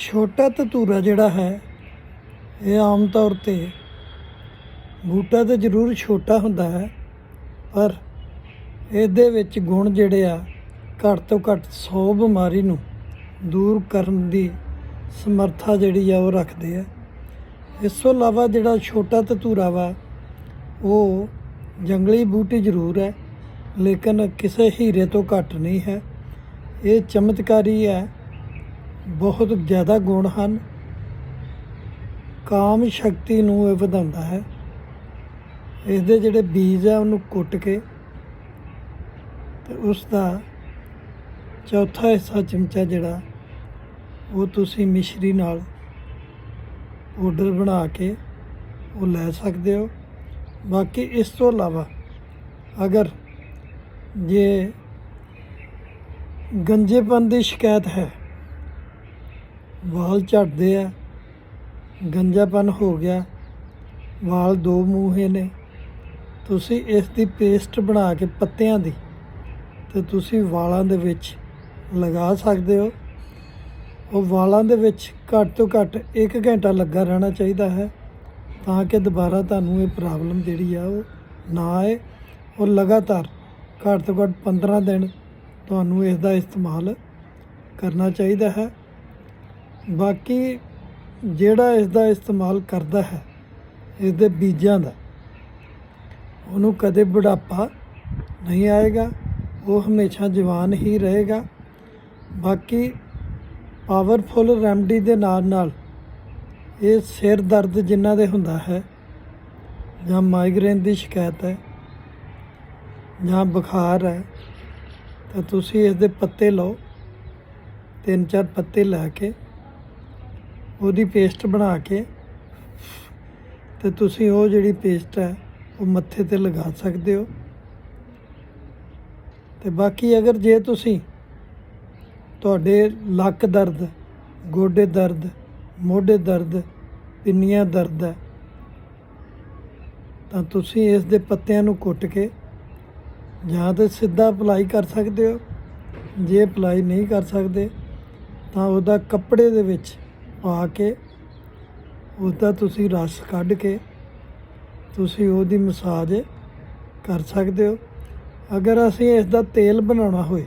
ਛੋਟਾ ਧਤੂਰਾ ਜਿਹੜਾ ਹੈ, ਇਹ ਆਮ ਤੌਰ ਤੇ ਬੂਟਾ ਤਾਂ ਜ਼ਰੂਰ ਛੋਟਾ ਹੁੰਦਾ ਹੈ, ਪਰ ਇਹਦੇ ਵਿੱਚ ਗੁਣ ਜਿਹੜੇ ਆ, ਘੱਟ ਤੋਂ ਘੱਟ 100 ਬਿਮਾਰੀ ਨੂੰ ਦੂਰ ਕਰਨ ਦੀ ਸਮਰੱਥਾ ਜਿਹੜੀ ਆ ਉਹ ਰੱਖਦੇ ਆ। ਇਸ ਤੋਂ ਇਲਾਵਾ ਜਿਹੜਾ ਛੋਟਾ ਧਤੂਰਾ ਵਾ, ਉਹ ਜੰਗਲੀ ਬੂਟੀ ਜ਼ਰੂਰ ਹੈ, ਲੇਕਿਨ ਕਿਸੇ ਹੀਰੇ ਤੋਂ ਘੱਟ ਨਹੀਂ ਹੈ। ਇਹ ਚਮਤਕਾਰੀ ਹੈ ਬਹੁਤ ਜ਼ਿਆਦਾ ਗੁਣ ਹਨ। ਕਾਮ ਸ਼ਕਤੀ ਨੂੰ ਇਹ ਵਧਾਉਂਦਾ ਹੈ। ਇਸ ਦੇ ਜਿਹੜੇ ਬੀਜ ਆ, ਉਹਨੂੰ ਕੁੱਟ ਕੇ ਤੇ ਉਸ ਦਾ ਚੌਥਾ ਹਿੱਸਾ ਚਮਚਾ ਜਿਹੜਾ, ਉਹ ਤੁਸੀਂ ਮਿਸ਼ਰੀ ਨਾਲ ਪਾਊਡਰ ਬਣਾ ਕੇ ਉਹ ਲੈ ਸਕਦੇ ਹੋ। ਬਾਕੀ ਇਸ ਤੋਂ ਇਲਾਵਾ ਅਗਰ ਜੇ ਗੰਜੇਪਨ ਦੀ ਸ਼ਿਕਾਇਤ ਹੈ ਵਾਲ ਝੜਦੇ ਆ, ਗੰਜਾਪਨ ਹੋ ਗਿਆ, ਵਾਲ ਦੋ ਮੂੰਹੇ ਨੇ। ਤੁਸੀਂ ਇਸ ਦੀ ਪੇਸਟ ਬਣਾ ਕੇ ਪੱਤਿਆਂ ਦੀ ਤੇ ਤੁਸੀਂ ਵਾਲਾਂ ਦੇ ਵਿੱਚ ਲਗਾ ਸਕਦੇ ਹੋ। ਉਹ ਵਾਲਾਂ ਦੇ ਵਿੱਚ ਘੱਟ ਤੋਂ ਘੱਟ 1 ਘੰਟਾ ਲੱਗਾ ਰਹਿਣਾ ਚਾਹੀਦਾ ਹੈ, ਤਾਂ ਕਿ ਦੁਬਾਰਾ ਤੁਹਾਨੂੰ ਇਹ ਪ੍ਰੋਬਲਮ ਜਿਹੜੀ ਆ ਉਹ ਨਾ ਆਏ। ਔਰ ਲਗਾਤਾਰ ਘੱਟ ਤੋਂ ਘੱਟ 15 ਦਿਨ ਤੁਹਾਨੂੰ ਇਸ ਦਾ ਇਸਤੇਮਾਲ ਕਰਨਾ ਚਾਹੀਦਾ ਹੈ। ਬਾਕੀ ਜਿਹੜਾ ਇਸ ਦਾ ਇਸਤੇਮਾਲ ਕਰਦਾ ਹੈ ਇਸ ਦੇ ਬੀਜਾਂ ਦਾ, ਉਹਨੂੰ ਕਦੇ ਬੁਢਾਪਾ ਨਹੀਂ ਆਏਗਾ, ਉਹ ਹਮੇਸ਼ਾ ਜਵਾਨ ਹੀ ਰਹੇਗਾ। ਬਾਕੀ ਪਾਵਰਫੁੱਲ ਰੈਮਡੀ ਦੇ ਨਾਲ ਨਾਲ ਇਹ ਸਿਰ ਦਰਦ ਜਿਨ੍ਹਾਂ ਦੇ ਹੁੰਦਾ ਹੈ, ਜਾਂ ਮਾਈਗ੍ਰੇਨ ਦੀ ਸ਼ਿਕਾਇਤ ਹੈ, ਜਾਂ ਬੁਖਾਰ ਹੈ, ਤਾਂ ਤੁਸੀਂ ਇਸ ਦੇ ਪੱਤੇ ਲਓ, ਤਿੰਨ ਚਾਰ ਪੱਤੇ ਲੈ ਕੇ ਉਹਦੀ ਪੇਸਟ ਬਣਾ ਕੇ ਤੇ ਤੁਸੀਂ ਉਹ ਜਿਹੜੀ ਪੇਸਟ ਹੈ, ਉਹ ਮੱਥੇ ਤੇ ਲਗਾ ਸਕਦੇ ਹੋ। ਤੇ ਬਾਕੀ ਅਗਰ ਜੇ ਤੁਸੀਂ ਤੁਹਾਡੇ ਲੱਕ ਦਰਦ, ਗੋਡੇ ਦਰਦ, ਮੋਢੇ ਦਰਦ, ਪਿੰਨੀਆਂ ਦਰਦ ਹੈ, ਤਾਂ ਤੁਸੀਂ ਇਸ ਦੇ ਪੱਤਿਆਂ ਨੂੰ ਕੁੱਟ ਕੇ ਜਾਂ ਤਾਂ ਸਿੱਧਾ ਅਪਲਾਈ ਕਰ ਸਕਦੇ ਹੋ। ਜੇ ਅਪਲਾਈ ਨਹੀਂ ਕਰ ਸਕਦੇ, ਤਾਂ ਉਹਦਾ ਕੱਪੜੇ ਦੇ ਵਿੱਚ ਪਾ ਕੇ ਉਹਦਾ ਤੁਸੀਂ ਰਸ ਕੱਢ ਕੇ ਤੁਸੀਂ ਉਹਦੀ ਮਸਾਜ ਕਰ ਸਕਦੇ ਹੋ। ਅਗਰ ਅਸੀਂ ਇਸ ਦਾ ਤੇਲ ਬਣਾਉਣਾ ਹੋਏ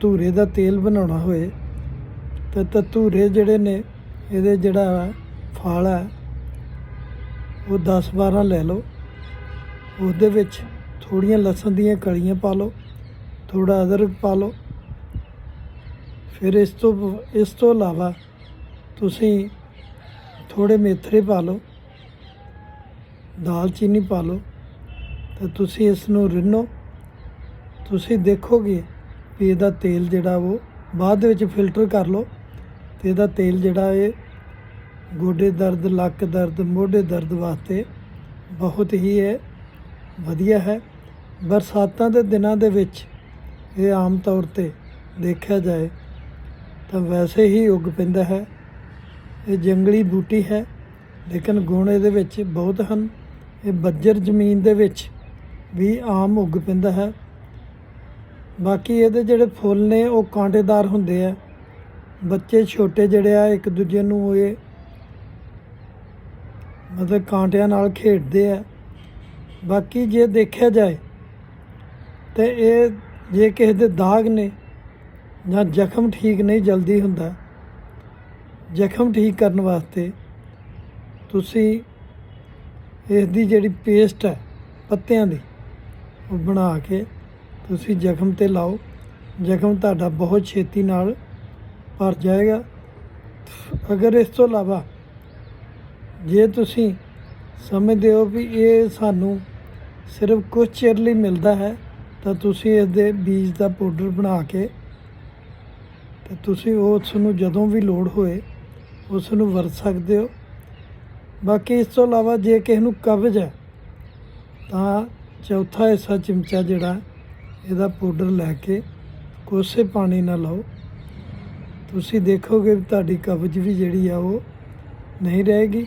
ਧੂਰੇ ਦਾ ਤੇਲ ਬਣਾਉਣਾ ਹੋਏ, ਤਾਂ ਧਤੂਰੇ ਜਿਹੜੇ ਨੇ, ਇਹਦੇ ਜਿਹੜਾ ਫਲ ਹੈ, ਉਹ 10 12 ਲੈ ਲਓ। ਉਹਦੇ ਵਿੱਚ ਥੋੜੀਆਂ ਲਸਣ ਦੀਆਂ ਕਲੀਆਂ ਪਾ ਲਓ ਥੋੜਾ ਅਦਰਕ ਪਾ ਲਓ ਫਿਰ ਇਸ ਤੋਂ ਇਸ ਤੋਂ ਇਲਾਵਾ ਤੁਸੀਂ ਥੋੜੇ ਮੇਥਰੇ ਪਾ ਲਓ ਦਾਲਚੀਨੀ ਪਾ ਲਓ, ਤੇ ਤੁਸੀਂ ਇਸ ਨੂੰ ਰਿੰਨੋ। ਤੁਸੀਂ ਦੇਖੋਗੇ ਵੀ ਇਹਦਾ ਤੇਲ ਜਿਹੜਾ ਉਹ ਬਾਅਦ ਦੇ ਵਿੱਚ ਫਿਲਟਰ ਕਰ ਲਓ, ਤੇ ਇਹਦਾ ਤੇਲ ਜਿਹੜਾ ਇਹ ਗੋਡੇ ਦਰਦ, ਲੱਕ ਦਰਦ, ਮੋਢੇ ਦਰਦ ਵਾਸਤੇ ਬਹੁਤ ਹੀ ਇਹ ਵਧੀਆ ਹੈ। ਬਰਸਾਤਾਂ ਦੇ ਦਿਨਾਂ ਦੇ ਵਿੱਚ ਇਹ ਆਮ ਤੌਰ ਤੇ ਦੇਖਿਆ ਜਾਏ ਤਾਂ ਵੈਸੇ ਹੀ ਉੱਗ ਪੈਂਦਾ ਹੈ। ਇਹ ਜੰਗਲੀ ਬੂਟੀ ਹੈ, ਲੇਕਿਨ ਗੁਣ ਇਹਦੇ ਵਿੱਚ ਬਹੁਤ ਹਨ। ਇਹ ਬੱਜਰ ਜ਼ਮੀਨ ਦੇ ਵਿੱਚ ਵੀ ਆਮ ਉੱਗ ਪੈਂਦਾ ਹੈ। ਬਾਕੀ ਇਹਦੇ ਜਿਹੜੇ ਫੁੱਲ ਨੇ, ਉਹ ਕਾਂਟੇਦਾਰ ਹੁੰਦੇ ਆ। ਬੱਚੇ ਛੋਟੇ ਜਿਹੜੇ ਆ, ਇੱਕ ਦੂਜੇ ਨੂੰ ਇਹ ਮਤਲਬ ਕਾਂਟਿਆਂ ਨਾਲ ਖੇਡਦੇ ਆ। ਬਾਕੀ ਜੇ ਦੇਖਿਆ ਜਾਏ, ਤੇ ਇਹ ਜੇ ਕਿਸੇ ਦੇ ਦਾਗ ਨੇ ਜਾਂ ਜ਼ਖਮ ਠੀਕ ਨਹੀਂ, ਜਲਦੀ ਹੁੰਦਾ। ਜ਼ਖਮ ਠੀਕ ਕਰਨ ਵਾਸਤੇ ਤੁਸੀਂ ਇਸ ਦੀ ਜਿਹੜੀ ਪੇਸਟ ਹੈ, ਪੱਤਿਆਂ ਦੀ, ਉਹ ਬਣਾ ਕੇ ਤੁਸੀਂ ਜ਼ਖਮ ਤੇ ਲਾਓ। ਜ਼ਖਮ ਤੁਹਾਡਾ ਬਹੁਤ ਛੇਤੀ ਨਾਲ ਭਰ ਜਾਏਗਾ। ਅਗਰ ਇਸ ਤੋਂ ਇਲਾਵਾ ਜੇ ਤੁਸੀਂ ਸਮਝਦੇ ਹੋ ਵੀ ਇਹ ਸਾਨੂੰ ਸਿਰਫ ਕੁਝ ਚਿਰ ਲਈ ਮਿਲਦਾ ਹੈ, ਤਾਂ ਤੁਸੀਂ ਇਸ ਦੇ ਬੀਜ ਦਾ ਪਾਊਡਰ ਬਣਾ ਕੇ ਤੇ ਤੁਸੀਂ ਉਸ ਨੂੰ ਜਦੋਂ ਵੀ ਲੋੜ ਹੋਏ ਉਸ ਨੂੰ ਵਰਤ ਸਕਦੇ ਹੋ। ਬਾਕੀ ਇਸ ਤੋਂ ਇਲਾਵਾ ਜੇ ਕਿਸੇ ਨੂੰ ਕਬਜ਼ ਹੈ, ਤਾਂ ਚੌਥਾ ਹਿੱਸਾ ਚਮਚਾ ਜਿਹੜਾ ਇਹਦਾ ਪਾਊਡਰ ਲੈ ਕੇ ਕੋਸੇ ਪਾਣੀ ਨਾਲ ਲਾਓ। ਤੁਸੀਂ ਦੇਖੋਗੇ ਵੀ ਤੁਹਾਡੀ ਕਬਜ਼ ਵੀ ਜਿਹੜੀ ਆ ਉਹ ਨਹੀਂ ਰਹੇਗੀ।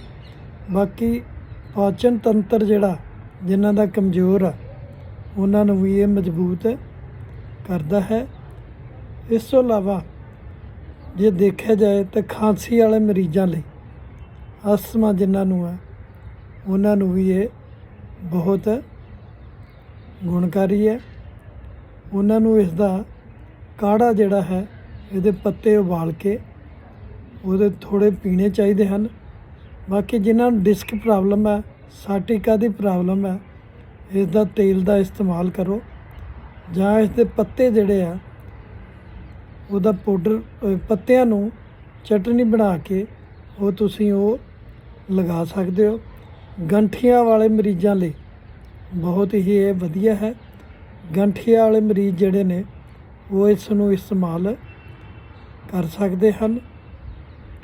ਬਾਕੀ ਪਾਚਨ ਤੰਤਰ ਜਿਹੜਾ ਜਿਨ੍ਹਾਂ ਦਾ ਕਮਜ਼ੋਰ ਆ, ਉਹਨਾਂ ਨੂੰ ਵੀ ਇਹ ਮਜ਼ਬੂਤ ਕਰਦਾ ਹੈ। ਇਸ ਤੋਂ ਇਲਾਵਾ ਜੇ ਦੇਖਿਆ ਜਾਏ ਤਾਂ ਖਾਂਸੀ ਵਾਲੇ ਮਰੀਜ਼ਾਂ ਲਈ ਅਸਥਮਾ ਜਿਨ੍ਹਾਂ ਨੂੰ ਹੈ, ਉਹਨਾਂ ਨੂੰ ਵੀ ਇਹ ਬਹੁਤ ਗੁਣਕਾਰੀ ਹੈ। ਉਹਨਾਂ ਨੂੰ ਇਸ ਦਾ ਕਾੜਾ ਜਿਹੜਾ ਹੈ, ਇਹਦੇ ਪੱਤੇ ਉਬਾਲ ਕੇ ਉਹਦੇ ਥੋੜੇ ਪੀਣੇ ਚਾਹੀਦੇ ਹਨ। ਬਾਕੀ ਜਿਨ੍ਹਾਂ ਨੂੰ ਡਿਸਕ ਪ੍ਰੋਬਲਮ ਹੈ ਸਾਟਿਕਾ ਦੀ ਪ੍ਰੋਬਲਮ ਹੈ, ਇਸ ਦਾ ਤੇਲ ਦਾ ਇਸਤੇਮਾਲ ਕਰੋ ਜਾਂ ਇਸ ਦੇ ਪੱਤੇ ਜਿਹੜੇ ਆ ਉਹਦਾ ਪਾਊਡਰ ਪੱਤਿਆਂ ਨੂੰ ਚਟਨੀ ਬਣਾ ਕੇ ਉਹ ਤੁਸੀਂ ਉਹ ਲਗਾ ਸਕਦੇ ਹੋ। ਗੰਠੀਆਂ ਵਾਲੇ ਮਰੀਜ਼ਾਂ ਲਈ ਬਹੁਤ ਹੀ ਇਹ ਵਧੀਆ ਹੈ। ਗੰਠੀਆਂ ਵਾਲੇ ਮਰੀਜ਼ ਜਿਹੜੇ ਨੇ, ਉਹ ਇਸ ਨੂੰ ਇਸਤੇਮਾਲ ਕਰ ਸਕਦੇ ਹਨ।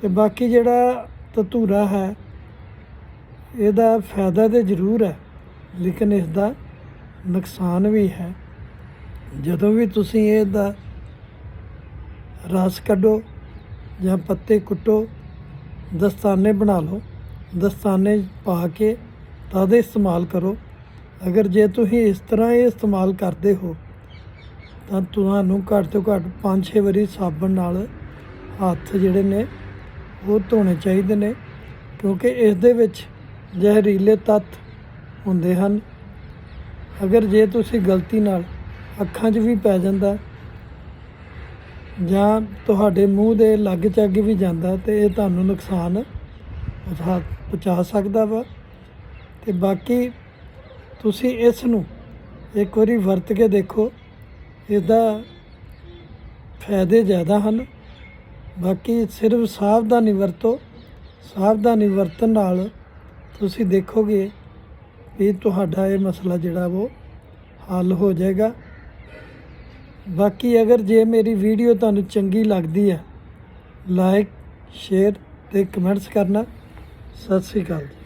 ਤੇ ਬਾਕੀ ਜਿਹੜਾ ਧਤੂਰਾ ਹੈ, ਇਹਦਾ ਫਾਇਦਾ ਤੇ ਜ਼ਰੂਰ ਹੈ, ਲੇਕਿਨ ਇਸ ਦਾ ਨੁਕਸਾਨ ਵੀ ਹੈ। ਜਦੋਂ ਵੀ ਤੁਸੀਂ ਇਹਦਾ ਰਸ ਕੱਢੋ ਜਾਂ ਪੱਤੇ ਕੁੱਟੋ, ਦਸਤਾਨੇ ਬਣਾ ਲਓ। ਦਸਤਾਨੇ ਪਾ ਕੇ ਤਦ ਇਸਤੇਮਾਲ ਕਰੋ। ਅਗਰ ਜੇ ਤੁਸੀਂ ਇਸ ਤਰ੍ਹਾਂ ਇਹ ਇਸਤੇਮਾਲ ਕਰਦੇ ਹੋ, ਤਾਂ ਤੁਹਾਨੂੰ ਘੱਟ ਤੋਂ ਘੱਟ 5-6 ਵਾਰੀ ਸਾਬਣ ਨਾਲ ਹੱਥ ਜਿਹੜੇ ਨੇ, ਉਹ ਧੋਣੇ ਚਾਹੀਦੇ ਨੇ, ਕਿਉਂਕਿ ਇਸ ਦੇ ਵਿੱਚ ਜ਼ਹਿਰੀਲੇ ਤੱਤ ਹੁੰਦੇ ਹਨ। ਅਗਰ ਜੇ ਤੁਸੀਂ ਗਲਤੀ ਨਾਲ ਅੱਖਾਂ 'ਚ ਵੀ ਪੈ ਜਾਂਦਾ ਜਾਂ ਤੁਹਾਡੇ ਮੂੰਹ ਦੇ ਲੱਗ ਚੱਗ ਵੀ ਜਾਂਦਾ ਤੇ ਇਹ ਤੁਹਾਨੂੰ ਨੁਕਸਾਨ ਪਹੁੰਚਾ ਪਹੁੰਚਾ ਸਕਦਾ ਵਾ। ਤੇ ਬਾਕੀ ਤੁਸੀਂ ਇਸ ਨੂੰ ਇੱਕ ਵਾਰੀ ਵਰਤ ਕੇ ਦੇਖੋ, ਇਹਦਾ ਫਾਇਦੇ ਜ਼ਿਆਦਾ ਹਨ। ਬਾਕੀ ਸਿਰਫ ਸਾਵਧਾਨੀ ਵਰਤੋ, ਸਾਵਧਾਨੀ ਵਰਤਣ ਨਾਲ ਤੁਸੀਂ ਦੇਖੋਗੇ ਵੀ ਤੁਹਾਡਾ ਇਹ ਮਸਲਾ ਜਿਹੜਾ ਉਹ ਹੱਲ ਹੋ ਜਾਏਗਾ। ਬਾਕੀ ਅਗਰ ਜੇ ਮੇਰੀ ਵੀਡੀਓ ਤੁਹਾਨੂੰ ਚੰਗੀ ਲੱਗਦੀ ਹੈ ਲਾਈਕ ਸ਼ੇਅਰ ਤੇ ਕਮੈਂਟਸ ਕਰਨਾ। ਸਤਿ ਸ੍ਰੀ ਅਕਾਲ ਜੀ।